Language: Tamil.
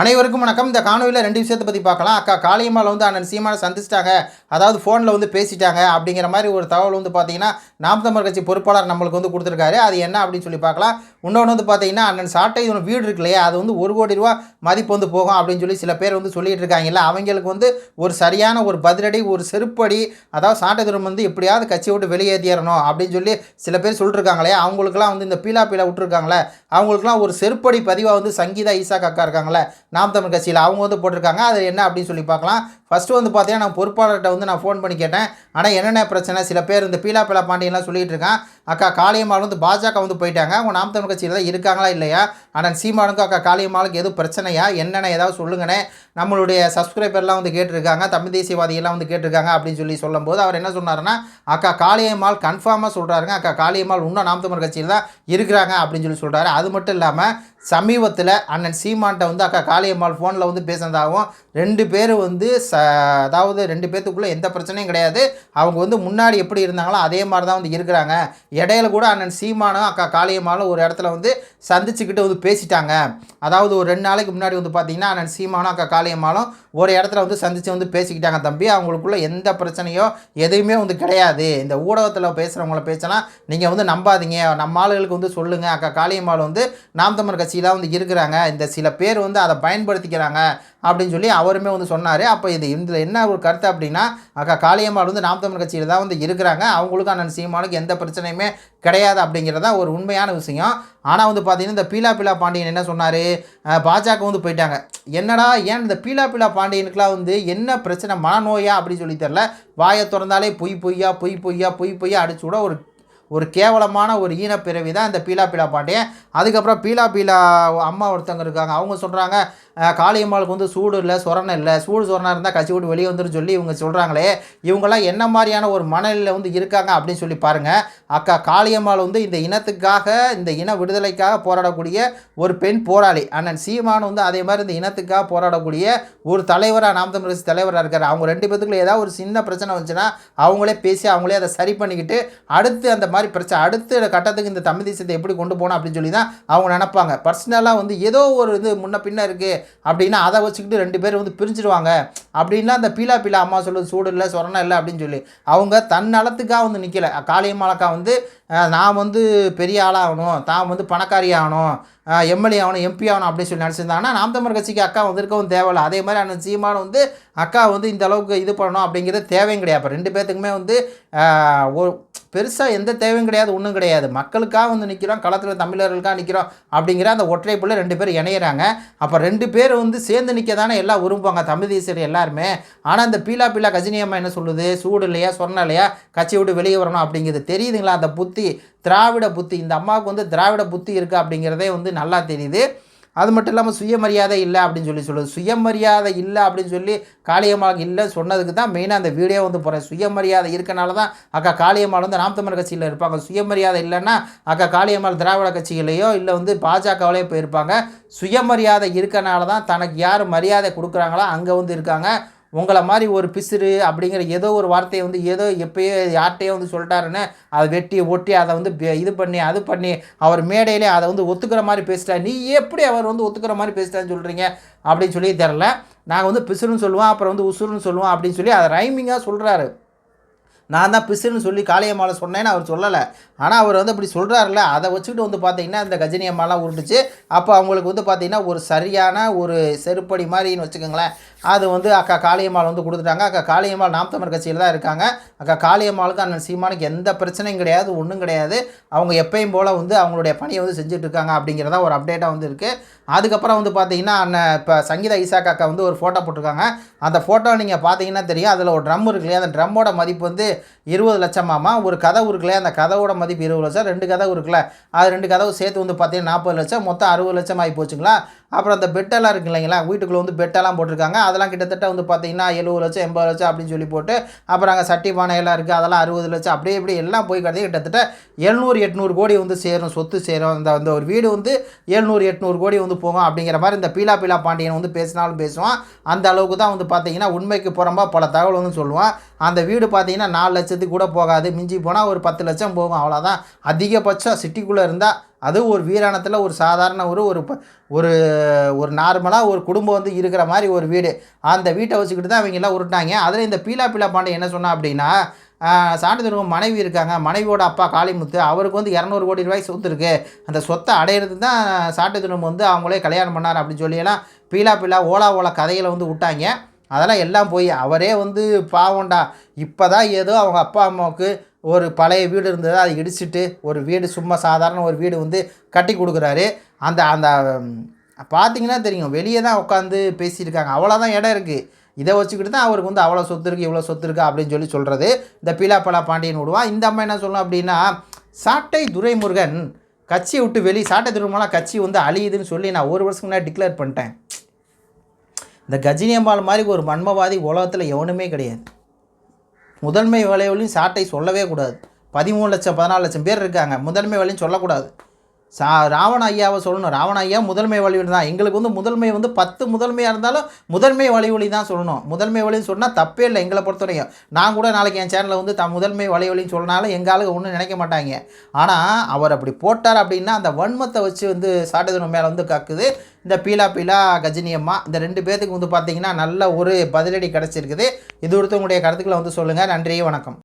அனைவருக்கும் வணக்கம். இந்த காணொலியில் ரெண்டு விஷயத்தை பற்றி பார்க்கலாம். அக்கா காளியம்மாவில் வந்து அண்ணன் சீமான சந்திச்சிட்டாங்க. அதாவது ஃபோனில் வந்து பேசிட்டாங்க. அப்படிங்கிற மாதிரி ஒரு தகவல் வந்து பார்த்தீங்கன்னா நாம் தமிழ் கட்சி பொறுப்பாளர் நம்மளுக்கு வந்து கொடுத்துருக்காரு. அது என்ன அப்படின்னு சொல்லி பார்க்கலாம். இன்னொன்று வந்து பார்த்தீங்கன்னா அண்ணன் சாட்டை இவன் வீடு இருக்கு இல்லையா? அது வந்து ஒரு கோடி ரூபா மதிப்பு வந்து போகும் அப்படின்னு சொல்லி சில பேர் வந்து சொல்லிட்டு இருக்காங்கல்ல. அவங்களுக்கு வந்து ஒரு சரியான ஒரு பதிலடி ஒரு செருப்படி அதாவது சாட்டை தூரம் வந்து எப்படியாவது கட்சியை விட்டு வெளியேற்றிடணும் அப்படின்னு சொல்லி சில பேர் சொல்லிட்டுருக்காங்களே அவங்களுக்குலாம் வந்து இந்த பீலா பீலா விட்டுருக்காங்களே அவங்களுக்குலாம் ஒரு செருப்படி பதிவாக வந்து சங்கீதா ஈசா அக்கா இருக்காங்களே நாம் தமிழ் கட்சியில் அவங்க வந்து போட்டிருக்காங்க. அது என்ன அப்படின்னு சொல்லி பார்க்கலாம். ஃபஸ்ட்டு வந்து பார்த்தீங்கன்னா நான் பொறுப்பாளர்கிட்ட வந்து நான் ஃபோன் பண்ணி கேட்டேன். ஆனால் என்னென்ன பிரச்சனை? சில பேர் இந்த பீலா பீலா பாண்டியெல்லாம் சொல்லிகிட்டு இருக்கான். அக்கா காளியம்மாள் வந்து பாஜக வந்து போயிட்டாங்க. அவங்க நாம் தமிழ் கட்சியில் தான் இருக்காங்களா இல்லையா? ஆனால் சீமானுக்கும் அக்கா காளியம்மாளுக்கு எதுவும் பிரச்சனையா? என்னென்ன ஏதாவது சொல்லுங்கண்ணே. நம்மளுடைய சப்ஸ்கிரைபர்லாம் வந்து கேட்டிருக்காங்க. தமிழ் தேசியவாதிகள்லாம் வந்து கேட்டிருக்காங்க அப்படின்னு சொல்லி சொல்லும்போது அவர் என்ன சொன்னார்னா அக்கா காளியம்மாள் கன்ஃபார்மாக சொல்கிறாருங்க அக்கா காளியம்மாள் இன்னும் நாம் தமிழ் கட்சியில் தான் இருக்கிறாங்க. அப்படின்னு சொல்லி சொல்கிறாரு அது மட்டும் இல்லாமல் சமீபத்தில் அண்ணன் சீமான்ட்ட வந்து அக்கா காளியம்மாள் ஃபோனில் வந்து பேசினதாகவும் ரெண்டு பேரும் வந்து ச அதாவது ரெண்டு பேர்த்துக்குள்ளே எந்த பிரச்சனையும் கிடையாது. அவங்க வந்து முன்னாடி எப்படி இருந்தாங்களோ அதே மாதிரி தான் வந்து இருக்கிறாங்க. இடையில கூட அண்ணன் சீமானும் அக்கா காளியம்மாளும் ஒரு இடத்துல வந்து சந்திச்சுக்கிட்டு வந்து பேசிட்டாங்க. அதாவது ஒரு ரெண்டு நாளைக்கு முன்னாடி வந்து பார்த்தீங்கன்னா அண்ணன் சீமானும் அக்கா காளியம்மாளும் ஒரு இடத்துல வந்து சந்தித்து வந்து பேசிக்கிட்டாங்க தம்பி. அவங்களுக்குள்ள எந்த பிரச்சனையோ எதுவுமே வந்து கிடையாது. இந்த ஊடகத்தில் பேசுகிறவங்கள பேசினா நீங்கள் வந்து நம்பாதீங்க. நம்ம ஆளுகளுக்கு வந்து சொல்லுங்கள் அக்கா காளியம்மாள் வந்து நாம் தமிழ் கட்சியில் வந்து இருக்கிறாங்க. இந்த சில பேர் வந்து அதை பயன்படுத்திக்கிறாங்க. அப்படின்னு சொல்லி அவருமே வந்து சொன்னார். அப்போ இது இதில் என்ன ஒரு கருத்து அப்படின்னா அக்கா காளியம்மாள் வந்து நாம் தமிழ் கட்சியில் தான் வந்து இருக்கிறாங்க. அவங்களுக்கும் அண்ணன் சீமானுக்கு எந்த பிரச்சனையுமே கிடையாது அப்படிங்கிறதா ஒரு உண்மையான விஷயம். ஆனால் வந்து பார்த்திங்கன்னா இந்த பீலா பீலா பாண்டியன் என்ன சொன்னார்? பாஜக வந்து போயிட்டாங்க. என்னடா ஏன் இந்த பீலா பீலா பாண்டியனுக்குலாம் வந்து என்ன பிரச்சனை மனநோயா அப்படின்னு சொல்லி தெரில வாயை திறந்தாலே பொய் பொய்யா பொய் பொய்யா பொய் பொய்யா அடிச்சு கூட ஒரு ஒரு கேவலமான ஒரு ஈனப்பிறவி தான் இந்த பீலா பீலா பாண்டியன் அதுக்கப்புறம் பீலா பீலா அம்மா ஒருத்தவங்க இருக்காங்க. அவங்க சொல்கிறாங்க காளியம்மாளுக்கு வந்து சூடு இல்லை சொரணை இல்லை. சூடு சொரணா இருந்தால் கட்சி விட்டு வெளியே வந்துடும் சொல்லி இவங்க சொல்கிறாங்களே இவங்கெல்லாம் என்ன மாதிரியான ஒரு மனநிலையில் வந்து இருக்காங்க? அப்படின்னு சொல்லி பாருங்கள் அக்கா காளியம்மாள் வந்து இந்த இனத்துக்காக இந்த இன விடுதலைக்காக போராடக்கூடிய ஒரு பெண் போராளி. அண்ணன் சீமான் வந்து அதே மாதிரி இந்த இனத்துக்காக போராடக்கூடிய ஒரு தலைவராக நாம் தமிழ் கட்சி தலைவராக இருக்கார். அவங்க ரெண்டு பேத்துக்குள்ள ஏதாவது ஒரு சின்ன பிரச்சனை வந்துச்சுன்னா அவங்களே பேசி அவங்களே அதை சரி பண்ணிக்கிட்டு அடுத்து அந்த மாதிரி பிரச்சனை. அடுத்த கட்டத்துக்கு இந்த தமிழ் தேசத்தை எப்படி கொண்டு போகணும் அப்படின்னு சொல்லி தான் அவங்க நினப்பாங்க. பர்சனலாக வந்து ஏதோ ஒரு இது முன்ன பின்ன இருக்குது அப்படின்னா அதை வச்சுக்கிட்டு ரெண்டு பேரும் வந்து பிரிஞ்சிடுவாங்க. அப்படின்னா அந்த பீலா பீலா அம்மா சொல்லுது சூடு இல்லை சொரணம் இல்லை அப்படின்னு சொல்லி அவங்க தன் நலத்துக்காக வந்து நிற்கலை காளியம்மாளக்கா வந்து நான் வந்து பெரிய ஆளாகணும் தான் வந்து பணக்காரி ஆகணும். எம்எல்ஏ ஆகணும் எம்பி ஆகணும் அப்படின்னு சொல்லி நினச்சிருந்தாங்கன்னா நாம் தமிழ் கட்சிக்கு அக்கா வந்திருக்கவும் தேவையில்ல. அதே மாதிரி அண்ணன் சீமான் வந்து அக்கா வந்து இந்த அளவுக்கு இது பண்ணணும் அப்படிங்கிறது தேவையும் கிடையாது. அப்போ ரெண்டு பேர்த்துக்குமே வந்து ஒரு பெருசாக எந்த தேவையும் கிடையாது ஒன்றும் கிடையாது. மக்களுக்காக வந்து நிற்கிறோம் களத்தில் தமிழர்களுக்காக நிற்கிறோம் அப்படிங்கிற அந்த ஒற்றை பிள்ளை ரெண்டு பேர் இணையிறாங்க. அப்போ ரெண்டு பேர் வந்து சேர்ந்து நிற்க தானே எல்லாம் விரும்புவாங்க தமிழ் தேசியர் எல்லாருமே. ஆனால் இந்த பீலா பீலா கஜினி அம்மா என்ன சொல்லுது? சூடு இல்லையா சொன்ன இல்லையா? கட்சி விட்டு வெளியே வரணும் அப்படிங்கிறது தெரியுதுங்களா அந்த புத்தி? திராவிட புத்தி. இந்த அம்மாவுக்கு வந்து திராவிட புத்தி இருக்குது அப்படிங்கிறதே வந்து நல்லா தெரியுது. அது மட்டும் இல்லாமல் சுயமரியாதை இல்லை அப்படின்னு சொல்லி சொல்லுது. சுயமரியாதை இல்லை அப்படின்னு சொல்லி காளியம்மாளுக்கு இல்லை சொன்னதுக்கு தான் மெயினாக அந்த வீடியோ வந்து போகிறேன் சுயமரியாதை இருக்கனால தான் அக்கா காளியம்மாள் வந்து நாம் தமிழர் கட்சியில் இருப்பாங்க. சுயமரியாதை இல்லைன்னா அக்கா காளியம்மாள் திராவிட கட்சிகளையோ இல்லை வந்து பாஜகவிலேயோ போயிருப்பாங்க. சுயமரியாதை இருக்கனால தான் தனக்கு யார் மரியாதை கொடுக்குறாங்களோ அங்கே வந்து இருக்காங்க. உங்களை மாதிரி ஒரு பிசுறு அப்படிங்கிற ஏதோ ஒரு வார்த்தையை வந்து ஏதோ எப்பயோ யார்கிட்டையோ வந்து சொல்லிட்டாருன்னு அதை வெட்டி ஒட்டி அதை வந்து பே- இது பண்ணி அது பண்ணி அவர் மேடையிலே அதை வந்து ஒத்துக்கிற மாதிரி பேசிட்டார். நீ எப்படி அவர் வந்து ஒத்துக்கிற மாதிரி பேசிட்டான்னு சொல்கிறீங்க அப்படின்னு சொல்லி தெரில நாங்கள் வந்து பிசுறுன்னு சொல்லுவோம் அப்புறம் வந்து உசுறுன்னு சொல்லுவோம் அப்படின்னு சொல்லி அதை ரைமிங்காக சொல்கிறாரு நான் தான் பிசுன்னு சொல்லி காளியம்மாவை சொன்னேன்னு அவர் சொல்லலை. ஆனால் அவர் வந்து அப்படி சொல்கிறாருல்ல அதை வச்சுக்கிட்டு வந்து பார்த்தீங்கன்னா இந்த கஜினி அம்மாலாம் உருட்டுச்சு. அப்போ அவங்களுக்கு வந்து பார்த்தீங்கன்னா ஒரு சரியான ஒரு செருப்படி மாதிரின்னு வச்சுக்கோங்களேன். அது வந்து அக்கா காளியம்மாள் வந்து கொடுத்துட்டாங்க. அக்கா காளியம்மாள் நாம் தமிழ் கட்சியில் தான் இருக்காங்க. அக்கா காளியம்மாளுக்கு அண்ணன் சீமானுக்கு எந்த பிரச்சனையும் கிடையாது ஒன்றும் கிடையாது. அவங்க எப்பயும் போல் வந்து அவங்களுடைய பணியை வந்து செஞ்சுட்ருக்காங்க அப்படிங்கிறதா ஒரு அப்டேட்டாக வந்து இருக்குது அதுக்கப்புறம் வந்து பார்த்தீங்கன்னா அண்ணன் இப்போ சங்கீதா ஈசாக் அக்கா வந்து ஒரு ஃபோட்டோ போட்டிருக்காங்க. அந்த ஃபோட்டோ நீங்கள் பார்த்தீங்கன்னா தெரியும். அதில் ஒரு ட்ரம் இருக்கு இல்லையா? அந்த ட்ரம்மோட மதிப்பு வந்து இருபது லட்சமாமா ஒரு கதவு இருக்குல்ல அந்த கதவோட மதிப்பு இருபது லட்சம் ரெண்டு கதவு இருக்குல்ல அது ரெண்டு கதவு சேர்த்து வந்து பார்த்தீங்கன்னா நாற்பது லட்சம் மொத்தம் அறுபது லட்சம் ஆகி போச்சுங்களா? அப்புறம் அந்த பெட்டெல்லாம் இருக்கு இல்லைங்களா? வீட்டுக்குள்ளே வந்து பெட்டெல்லாம் போட்டிருக்காங்க. அதெல்லாம் கிட்டத்தட்ட வந்து பார்த்தீங்கன்னா எழுபது லட்சம் எண்பது லட்சம் அப்படின்னு சொல்லி போட்டு அப்புறம் அங்கே சட்டி பானை எல்லாம் இருக்குது அதெல்லாம் அறுபது லட்சம் அப்படியே இப்படி எல்லாம் போய் கிடச்சி கிட்டத்தட்ட எழுநூறு எட்நூறு கோடி வந்து சேரும் சொத்து சேரும். இந்த அந்த ஒரு வீடு வந்து எழுநூறு எட்நூறு கோடி வந்து போகும் அப்படிங்கிற மாதிரி இந்த பீலா பீலா பாண்டியன் வந்து பேசினாலும் பேசுவான். அந்த அளவுக்கு தான் வந்து பார்த்தீங்கன்னா உண்மைக்கு புறம்பா பல தகவல் வந்து சொல்லுவான். அந்த வீடு பார்த்தீங்கன்னா நாலு நாலு லட்சத்துக்கு கூட போகாது. மிஞ்சி போனால் ஒரு பத்து லட்சம் போகும். அவ்வளோதான் அதிகபட்சம் சிட்டிக்குள்ளே இருந்தால் அது ஒரு வீராணத்தில் ஒரு சாதாரண ஒரு ஒரு ப- ஒரு ஒரு நார்மலாக ஒரு குடும்பம் வந்து இருக்கிற மாதிரி ஒரு வீடு. அந்த வீட்டை வச்சுக்கிட்டு தான் அவங்க எல்லாம் உருட்டாங்க அதில் இந்த பீலா பீலா பாண்டே என்ன சொன்னால் அப்படின்னா சாண்டு மனைவி இருக்காங்க. மனைவியோட அப்பா காளிமுத்து அவருக்கு வந்து இரநூறு கோடி ரூபாய் சொத்து இருக்குது அந்த சொத்தை அடையிறது தான் சாட்டு வந்து அவங்களே கல்யாணம் பண்ணார் அப்படின்னு சொல்லியெல்லாம் பீலா பீலா ஓலா ஓலா கதைகளை வந்து விட்டாங்க. அதெல்லாம் எல்லாம் போய் அவரே வந்து பாவம்டா. இப்போ தான் ஏதோ அவங்க அப்பா அம்மாவுக்கு ஒரு பழைய வீடு இருந்தது அதை இடிச்சிட்டு ஒரு வீடு சும்மா சாதாரண ஒரு வீடு வந்து கட்டி கொடுக்குறாரு. அந்த அந்த பார்த்தீங்கன்னா தெரியும். வெளியே தான் உட்காந்து பேசியிருக்காங்க. அவ்வளோதான் இடம் இருக்குது இதை வச்சுக்கிட்டு தான் அவருக்கு வந்து அவ்வளோ சொத்து இருக்குது இவ்வளோ சொத்து இருக்குது அப்படின்னு சொல்லி சொல்கிறது இந்த பீலாப்பலா பாண்டியன் விடுவான் இந்த அம்மா என்ன சொல்லும் அப்படின்னா சாட்டை துரைமுருகன் கட்சியை விட்டு வெளியே சாட்டை துரைமுருகன் கட்சி வந்து அழியுதுன்னு சொல்லி நான் ஒரு வருஷத்துக்கு முன்னாடி டிக்ளேர் பண்ணிட்டேன். இந்த கஜினியம்பாள் மாதிரி ஒரு மன்மவாதி உலகத்தில் எவனுமே கிடையாது. முதன்மை விளைவுலையும் சாட்டை சொல்லவே கூடாது. பதிமூணு லட்சம் பதினாலு லட்சம் பேர் இருக்காங்க. முதன்மை விலையும் சொல்லக்கூடாது. சா ராவண ஐயாவை சொல்லணும். ராவண ஐயா முதன்மை வழிவழி தான். எங்களுக்கு வந்து முதன்மை வந்து பத்து முதன்மையாக இருந்தாலும் முதன்மை வழிவழி தான் சொல்லணும். முதன்மை வழின்னு சொன்னால் தப்பே இல்லை எங்களை பொறுத்தவரையும். நான் கூட நாளைக்கு என் சேனலில் வந்து த முதன்மை வழிவழின்னு சொன்னாலும் எங்கள் ஆளுங்க ஒன்றும் நினைக்க மாட்டாங்க. ஆனால் அவர் அப்படி போட்டார் அப்படின்னா அந்த வன்மத்தை வச்சு வந்து சாட்டுதனம் மேலே வந்து கக்குது. இந்த பீலா பீலா கஜினி அம்மா இந்த ரெண்டு பேர்த்துக்கு வந்து பார்த்தீங்கன்னா நல்ல ஒரு பதிலடி கிடச்சிருக்குது. இது ஒருத்தவங்களுடைய கருத்துக்களை வந்து சொல்லுங்கள் நன்றி வணக்கம்.